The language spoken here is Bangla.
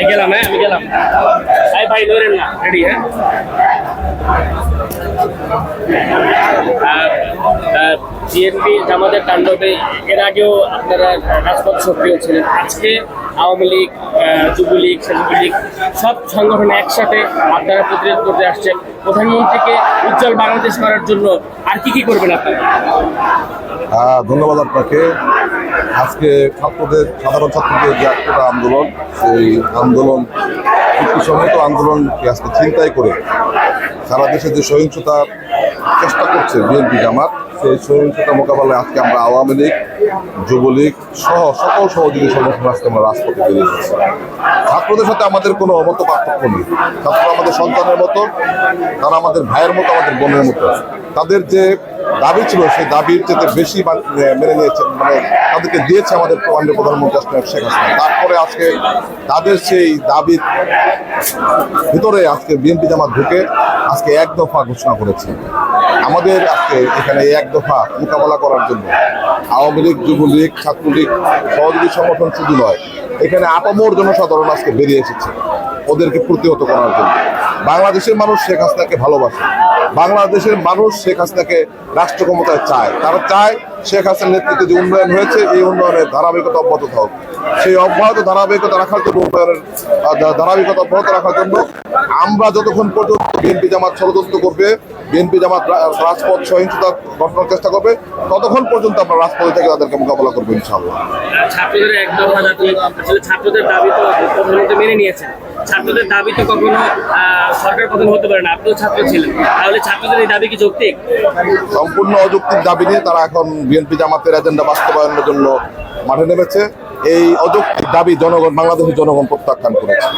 ভাই, গেলাম হ্যাঁ আমি গেলাম। ভাই ভাই, ধরেন না রেডি হ্যাঁ? বিএনপি জামাতের তাণ্ডবে এর আগেও আপনারা রাজপথ সক্রিয় ছিলেন। আজকে আওয়ামী লীগ যুবলীগ যুবলীগ সব সংগঠন একসাথে আপনারা প্রতিরোধ করতে আসছেন। প্রধানমন্ত্রীকে উজ্জ্বল বাংলাদেশ করার জন্য আর কি কি করবেন আপনারা? ধন্যবাদ আপনাকে। আজকে ছাত্রদের, সাধারণ ছাত্রদের যে একটা আন্দোলন, সেই আন্দোলন সম্মত আন্দোলনকে আজকে চিন্তাই করে সারা দেশে যে সহিংসতার চেষ্টা করছে বিএনপি জামাত, সেই সহিংসতা মোকাবেলায় আজকে আমরা আওয়ামী লীগ, যুবলীগ সহ সকল সহযোগী সংগঠন আজকে আমরা রাজপথে বেরিয়ে এসেছি। ছাত্রদের সাথে আমাদের কোনো মত পার্থক্য নেই। ছাত্ররা আমাদের সন্তানের মতো, তারা আমাদের ভাইয়ের মতো, আমাদের বোনের মতো। তাদের যে দাবি ছিল, সেই দাবির চেয়ে বেশি মান- নিয়েছে মানে তাদেরকে দিয়েছে আমাদের মাননীয় প্রধানমন্ত্রী শেখ হাসিনা। তারপরে আজকে তাদের সেই দাবির ভিতরে আজকে বিএনপি জামাত ঢুকে আজকে এক দফা ঘোষণা করেছে। আমাদের আজকে এখানে এক দফা মোকাবেলা করার জন্য আওয়ামী লীগ, যুবলীগ, ছাত্রলীগ, সহযোগী সংগঠন শুধু নয়, এখানে আপামর জনসাধারণ আজকে বেরিয়ে এসেছে, ওদেরকে প্রতিহত করার জন্য। বাংলাদেশের মানুষ শেখ হাসিনাকে ভালোবাসে। বাংলাদেশের মানুষ শেখ হাসিনাকে রাষ্ট্র ক্ষমতায় চায়। তারা চায় শেখ হাসিনার নেতৃত্বে যে উন্নয়ন হয়েছে, এই উন্নয়নের ধারাবাহিকতা অব্যাহত থাকুক। সেই অব্যাহত ধারাবাহিকতা রাখার জন্য উন্নয়নের ধারাবাহিকতা অব্যাহত রাখার জন্য আমরা যতক্ষণ পর্যন্ত বিএনপি জামাত ষড়যন্ত্র করবে, বিএনপি জামাত রাজপথ সহিংসতা ঘটানোর চেষ্টা করবে, ততক্ষণ পর্যন্ত আমরা রাজপথে থেকে তাদেরকে মোকাবেলা করব ইনশাআল্লাহ। ছাত্রদের দাবি তো মেনে নিয়েছেন। ছাত্রদের দাবি তো কখনো সরকার পতন হতে পারে না। আপনিও ছাত্র ছিলেন। তাহলে ছাত্রদের এই দাবি কি যৌক্তিক? সম্পূর্ণ অযৌক্তিক দাবি নিয়ে তারা এখন বিএনপি জামাতের এজেন্ডা বাস্তবায়নের জন্য মাঠে নেমেছে। এই অযৌক্তিক দাবি জনগণ, বাংলাদেশের জনগণ প্রত্যাখ্যান করেছে।